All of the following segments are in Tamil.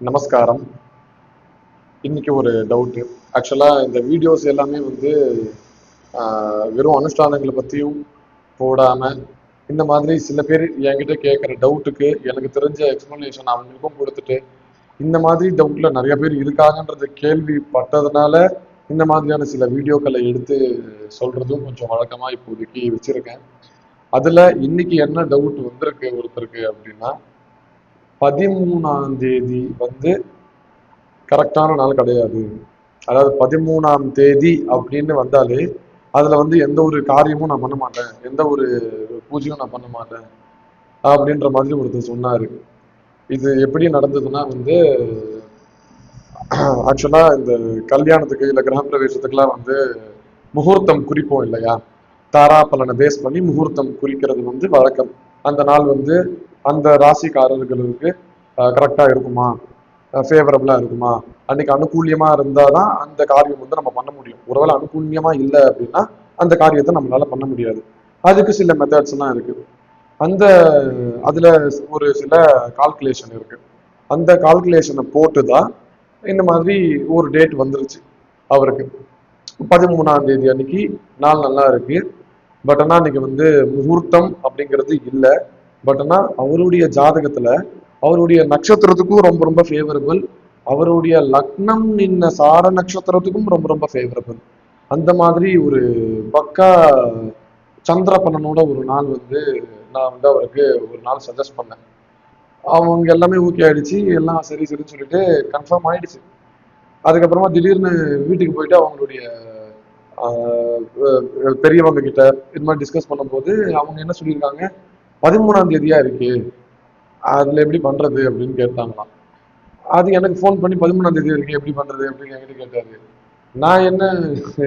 நமஸ்காரம். இன்னைக்கு ஒரு டவுட்டு ஆக்சுவலாக இந்த வீடியோஸ் எல்லாமே வந்து வெறும் அனுஷ்டானங்களை பற்றியும் போடாமல் இந்த மாதிரி சில பேர் என்கிட்ட கேட்குற டவுட்டுக்கு எனக்கு தெரிஞ்ச எக்ஸ்ப்ளனேஷன் அவங்களுக்கும் கொடுத்துட்டு இந்த மாதிரி டவுட்டில் நிறைய பேர் இருக்காங்கன்றது கேள்விப்பட்டதுனால இந்த மாதிரியான சில வீடியோக்களை எடுத்து சொல்கிறதும் கொஞ்சம் வழக்கமாக இப்போதைக்கு வச்சுருக்கேன். அதில் இன்னைக்கு என்ன டவுட் வந்திருக்கு ஒருத்தருக்கு அப்படின்னா பதிமூணாம் தேதி வந்து கரெக்டான நாள் கிடையாது. அதாவது பதிமூணாம் தேதி அப்படின்னு வந்தாலே அதில் வந்து எந்த ஒரு காரியமும் நான் பண்ண மாட்டேன். எந்த ஒரு பூஜையும் நான் பண்ண மாட்டேன். அப்படின்ற மாதிரி ஒருத்தர் சொன்னார். இது எப்படி நடந்ததுன்னா வந்து ஆக்சுவலாக இந்த கல்யாணத்துக்கு இல்ல கிரகப்பிரவேசத்துக்குலாம் வந்து முகூர்த்தம் குறிப்போம் இல்லையா? தாரா பலனை பேஸ் பண்ணி முகூர்த்தம் குறிக்கிறது வந்து வழக்கம். அந்த நாள் வந்து அந்த ராசிக்காரர்களுக்கு கரெக்டாக இருக்குமா? ஃபேவரபுளாக இருக்குமா? அன்னைக்கு இருந்தால் தான் அந்த காரியம் வந்து நம்ம பண்ண முடியும். ஒருவேளை அனுகூலியமாக இல்லை அப்படின்னா அந்த காரியத்தை நம்மளால பண்ண முடியாது. அதுக்கு சில மெத்தட்ஸ் எல்லாம் இருக்கு. அந்த அதில் ஒரு சில கால்குலேஷன் இருக்கு. அந்த கால்குலேஷனை போட்டு தான் இந்த மாதிரி ஒரு டேட் வந்துருச்சு அவருக்கு. பதிமூணாம் தேதி அன்னைக்கு நாள் நல்லா இருக்கு. பட் ஆனால் அன்னைக்கு வந்து முகூர்த்தம் அப்படிங்கிறது இல்லை. பட் ஆனால் அவருடைய ஜாதகத்துல அவருடைய நட்சத்திரத்துக்கும் ரொம்ப ரொம்ப ஃபேவரபிள் அவருடைய லக்னம் நின்ன சார நட்சத்திரத்துக்கும் ரொம்ப ரொம்ப ஃபேவரபிள் அந்த மாதிரி ஒரு பக்கா சந்திர ஒரு நாள் வந்து நான் வந்து அவருக்கு ஒரு நாள் சஜஸ்ட் பண்ணேன். அவங்க எல்லாமே ஓகே ஆயிடுச்சு. எல்லாம் சரி சரின்னு சொல்லிட்டு கன்ஃபார்ம் ஆயிடுச்சு. அதுக்கப்புறமா திடீர்னு வீட்டுக்கு போயிட்டு அவங்களுடைய பெரியவங்க கிட்ட இது மாதிரி டிஸ்கஸ் பண்ணும்போது அவங்க என்ன சொல்லியிருக்காங்க? பதிமூணாம் தேதியா இருக்கு. அதுல எப்படி பண்றது அப்படின்னு கேட்டாங்களாம். அது எனக்கு ஃபோன் பண்ணி பதிமூணாம் தேதி இருக்கு எப்படி பண்றது அப்படின்னு என்கிட்ட கேட்டாரு. நான் என்ன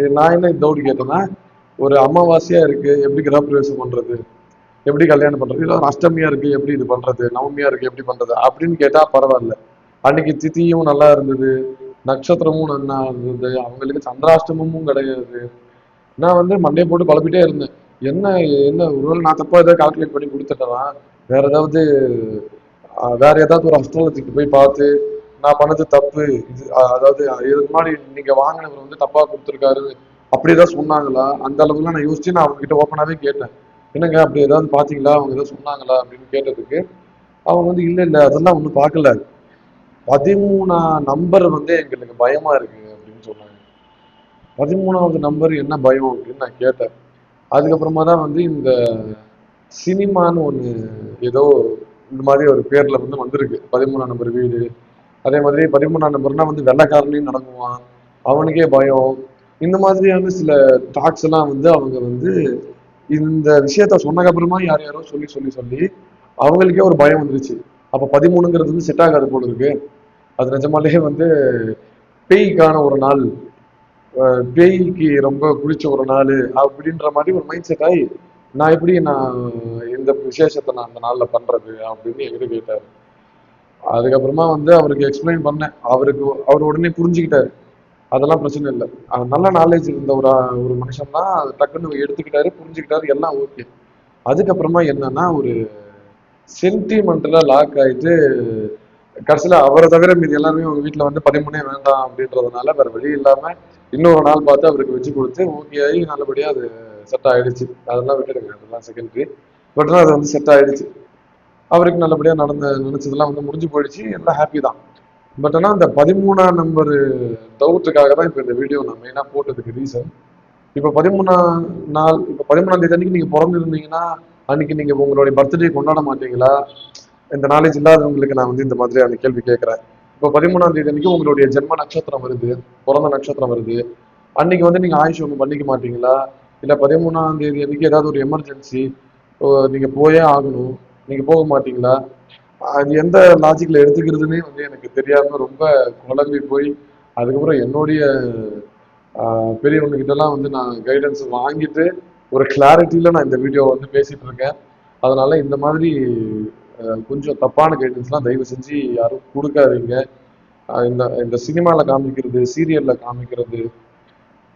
நான் என்ன டவுட் கேட்டேன்னா ஒரு அமாவாசையா இருக்கு எப்படி கிரகப்பிரவேசம் பண்றது? எப்படி கல்யாணம் பண்றது? இல்லை ஒரு அஷ்டமியா இருக்கு எப்படி இது பண்றது? நவமியா இருக்கு எப்படி பண்றது? அப்படின்னு கேட்டா பரவாயில்ல. அன்னைக்கு திதியும் நல்லா இருந்தது. நட்சத்திரமும் நல்லா இருந்தது. அவங்களுக்கு சந்திராஷ்டமும் கிடையாது. நான் வந்து மண்டையை போட்டு குழப்பிட்டே இருந்தேன். என்ன என்ன ஒருவேளை நான் தப்பா ஏதாவது கால்குலேட் பண்ணி கொடுத்துட்டேனா? வேற ஏதாவது வேற ஏதாவது ஒரு அஸ்ட்ராலஜிக்கு போய் பார்த்து நான் பண்ணது தப்பு இது அதாவது இதுக்கு முன்னாடி நீங்க வாங்கினவர் வந்து தப்பா கொடுத்துருக்காரு அப்படி ஏதாவது சொன்னாங்களா? அந்த அளவுக்குலாம் நான் யோசிச்சு நான் அவங்க கிட்ட ஓப்பனாவே கேட்டேன். என்னங்க அப்படி ஏதாவது பாத்தீங்களா அவங்க ஏதாவது சொன்னாங்களா? அப்படின்னு கேட்டதுக்கு அவங்க வந்து இல்ல இல்ல அதெல்லாம் ஒன்றும் பார்க்கல. பதிமூணா நம்பர் வந்து எங்களுக்கு பயமா இருக்கு அப்படின்னு சொன்னாங்க. பதிமூணாவது நம்பர் என்ன பயம் அப்படின்னு நான் கேட்டேன். அதுக்கப்புறமா தான் வந்து இந்த சினிமான்னு ஒன்று ஏதோ இந்த மாதிரி ஒரு பேரில் வந்து வந்திருக்கு. பதிமூணாம் நம்பர் வீடு. அதே மாதிரி பதிமூணாம் நம்பர்னா வந்து வெள்ளக்காரனையும் நடக்குவான் அவனுக்கே பயம். இந்த மாதிரியான சில டாக்ஸ் எல்லாம் வந்து அவங்க வந்து இந்த விஷயத்த சொன்னதுக்கப்புறமா யார் யாரோ சொல்லி சொல்லி சொல்லி அவங்களுக்கே ஒரு பயம் வந்துருச்சு. அப்போ பதிமூணுங்கிறது வந்து செட் ஆகாது போல இருக்கு. அது நிஜமாலேயே வந்து பேய்க்கான ஒரு நாள். பேய்க்கு ரொம்ப பிடிச்ச ஒரு நாள் அப்படின்ற மாதிரி ஒரு மைண்ட் செட் ஆகி நான் எப்படி நான் இந்த விசேஷத்தை நான் அந்த நாளில் பண்ணுறது அப்படின்னு என்கிட்ட கேட்டார். அதுக்கப்புறமா வந்து அவருக்கு எக்ஸ்பிளைன் பண்ணேன். அவருக்கு அவர் உடனே புரிஞ்சுக்கிட்டாரு. அதெல்லாம் பிரச்சனை இல்லை. நல்ல நாலேஜ் இருந்த ஒரு ஒரு மனுஷன் தான். டக்குன்னு எடுத்துக்கிட்டாரு புரிஞ்சுக்கிட்டாரு எல்லாம் ஓகே அதுக்கப்புறமா என்னன்னா ஒரு சென்டிமெண்ட்ல லாக் ஆகிட்டு கடைசியில் அவரை தவிர மீதி எல்லாருமே உங்கள் வீட்டில் வந்து பதிமூணே வேண்டாம் அப்படின்றதுனால வேறு வழி இல்லாமல் இன்னொரு நாள் பார்த்து அவருக்கு வச்சு கொடுத்து ஓகே ஆகி நல்லபடியாக அது செட் ஆகிடுச்சு அதெல்லாம் விட்டுடுங்க அதெல்லாம் செகண்டரி பட் அது வந்து செட் ஆகிடுச்சு அவருக்கு நல்லபடியா நடந்த நினச்சதெல்லாம் வந்து முடிஞ்சு போயிடுச்சு. எல்லாம் ஹாப்பி தான். பட் ஆனால் அந்த பதிமூணாம் நம்பர் டவுட்டுக்காக தான் இப்போ இந்த வீடியோ நான் மெயினாக போட்டதுக்கு ரீசன் இப்போ பதிமூணாம் நாள் இப்போ பதிமூணாம் தேதி அன்னைக்கு நீங்கள் பிறந்திருந்தீங்கன்னா அன்னைக்கு நீங்கள் உங்களுடைய பர்த்டே கொண்டாட மாட்டீங்களா? இந்த நாலேஜ் இல்லாதவங்களுக்கு நான் வந்து இந்த மாதிரியான கேள்வி கேட்குறேன். இப்போ பதிமூணாம் தேதி அன்னைக்கு உங்களுடைய ஜென்ம நட்சத்திரம் வருது பிறந்த நட்சத்திரம் வருது. அன்னைக்கு வந்து நீங்கள் ஆயுஷ் ஒன்று பண்ணிக்க மாட்டீங்களா? இல்லை பதிமூணாம் தேதி அன்னைக்கு ஏதாவது ஒரு எமர்ஜென்சி நீங்கள் போயே ஆகணும் நீங்கள் போக மாட்டீங்களா? அது எந்த லாஜிக்கில் எடுத்துக்கிறதுனே வந்து எனக்கு தெரியாமல் ரொம்ப குழம்பி போய் அதுக்கப்புறம் என்னுடைய பெரியவங்ககிட்டலாம் வந்து நான் கைடன்ஸ் வாங்கிட்டு ஒரு கிளாரிட்டியில் நான் இந்த வீடியோ வந்து பேசிகிட்டு இருக்கேன். அதனால் இந்த மாதிரி கொஞ்சம் தப்பான கைடன்ஸ்லாம் தயவு செஞ்சு யாரும் கொடுக்காதீங்க. இந்த இந்த சினிமாவில் காமிக்கிறது சீரியலில் காமிக்கிறது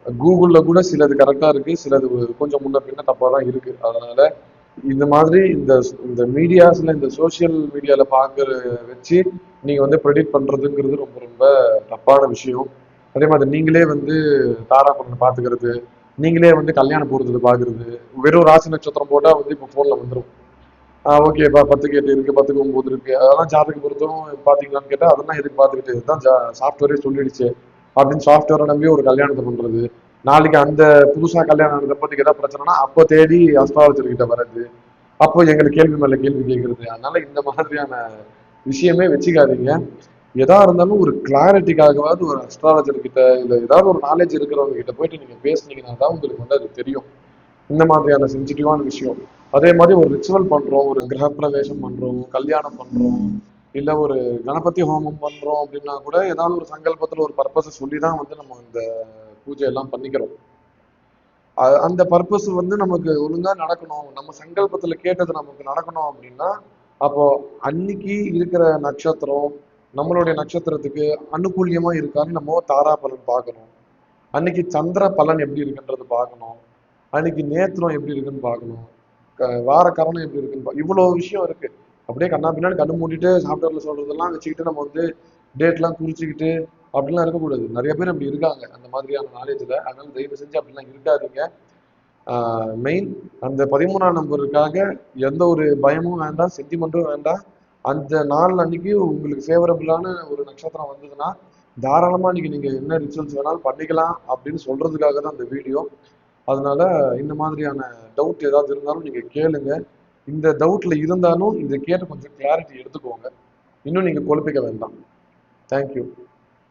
கூகுளில் கூட சிலது கரெக்டாக இருக்குது சிலது கொஞ்சம் முன்ன பின்ன தப்பாக தான் இருக்குது அதனால் இந்த மாதிரி இந்த இந்த மீடியாஸில் இந்த சோஷியல் மீடியாவில் பார்க்குற வச்சு நீங்கள் வந்து ப்ரெடிக்ட் பண்ணுறதுங்கிறது ரொம்ப ரொம்ப தப்பான விஷயம். அதே மாதிரி நீங்களே வந்து தாரா பலனை பார்த்துக்கிறது நீங்களே வந்து கல்யாணம் போறது பார்க்குறது வெறும் ராசி நட்சத்திரம் போட்டால் வந்து இப்போ ஃபோனில் வந்துடும் ஓகேப்பா பத்துக்கு எட்டு இருக்கு பத்துக்கு ஒன்பது இருக்கு. அதெல்லாம் ஜாதக பொருத்தம் பாத்தீங்களான்னு கேட்டா அதெல்லாம் எதுக்கு பாத்துக்கிட்டு இதுதான் சாஃப்ட்வேரே சொல்லிடுச்சு. அப்படின்னு சாஃப்ட்வேரை நம்பி ஒரு கல்யாணத்தை பண்றது. நாளைக்கு அந்த புதுசா கல்யாணம் நடந்தப்ப நீங்க ஏதாவது பிரச்சனைனா அப்போ தேடி அஸ்ட்ராலஜர் கிட்ட வர்றது அப்போ எங்களுக்கு கேள்வி மேல கேள்வி கேட்கறது அதனால இந்த மாதிரியான விஷயமே வச்சுக்காதீங்க. எதா இருந்தாலும் ஒரு கிளாரிட்டிக்காகவாவது ஒரு அஸ்ட்ராலஜர் கிட்ட இல்ல ஏதாவது ஒரு நாலேஜ் இருக்கிறவங்க கிட்ட போயிட்டு நீங்க பேசுனீங்கன்னா தான் உங்களுக்கு வந்து அது தெரியும். இந்த மாதிரியான சென்சிட்டிவான விஷயம். அதே மாதிரி ஒரு ரிச்சுவல் பண்றோம் ஒரு கிரகப்பிரவேசம் பண்றோம் கல்யாணம் பண்றோம் இல்ல ஒரு கணபதி ஹோமம் பண்றோம் அப்படின்னா கூட ஏதாவது ஒரு சங்கல்பத்துல ஒரு பர்பஸை சொல்லி தான் வந்து நம்ம இந்த பூஜை எல்லாம் பண்ணிக்கிறோம். அ- அந்த பர்பஸ் வந்து நமக்கு ஒழுங்கா நடக்கணும். நம்ம சங்கல்பத்துல கேட்டது நமக்கு நடக்கணும் அப்படின்னா அப்போ அன்னைக்கு இருக்கிற நட்சத்திரம் நம்மளுடைய நட்சத்திரத்துக்கு அனுகூலியமா இருக்கான்னு நம்ம தாரா பலன் பார்க்கணும். அன்னைக்கு சந்திர பலன் எப்படி இருக்குன்றது பார்க்கணும். அன்னைக்கு நேத்திரம் எப்படி இருக்குன்னு பார்க்கணும். க- வார கரணம் எப்படி இருக்குன்னு பா- இவ்வளோ விஷயம் இருக்கு. அப்படியே கண்ணா பின்னாடி கண்ணு மூடிட்டு சாப்பிட்டர்ல சொல்றதெல்லாம் வச்சுக்கிட்டு நம்ம வந்து டேட்லாம் குறிச்சுக்கிட்டு அப்படிலாம் இருக்கக்கூடாது. நிறைய பேர் அப்படி இருக்காங்க. அந்த மாதிரியான நாலேஜில் அதனால தயவு செஞ்சு அப்படிலாம் இருக்காதீங்க. மெயின் அந்த பதிமூணாம் நம்பருக்காக எந்த ஒரு பயமும் வேண்டாம் சென்டிமெண்ட்டும் வேண்டாம். அந்த நாள் அன்னைக்கு உங்களுக்கு ஃபேவரபிளான ஒரு நட்சத்திரம் வந்ததுன்னா தாராளமாக இன்னைக்கு நீங்கள் என்ன ரிச்சுவல்ஸ் வேணாலும் பண்ணிக்கலாம் அப்படின்னு சொல்றதுக்காக தான் இந்த வீடியோ அதனால இந்த மாதிரியான டவுட் ஏதாவது இருந்தாலும் நீங்க கேளுங்க. இந்த டவுட்ல இருந்தாலும் இதை கேட்டு கொஞ்சம் கிளாரிட்டி எடுத்துக்கோங்க. இன்னும் நீங்க குழப்பிக்க வேண்டாம். தேங்க்யூ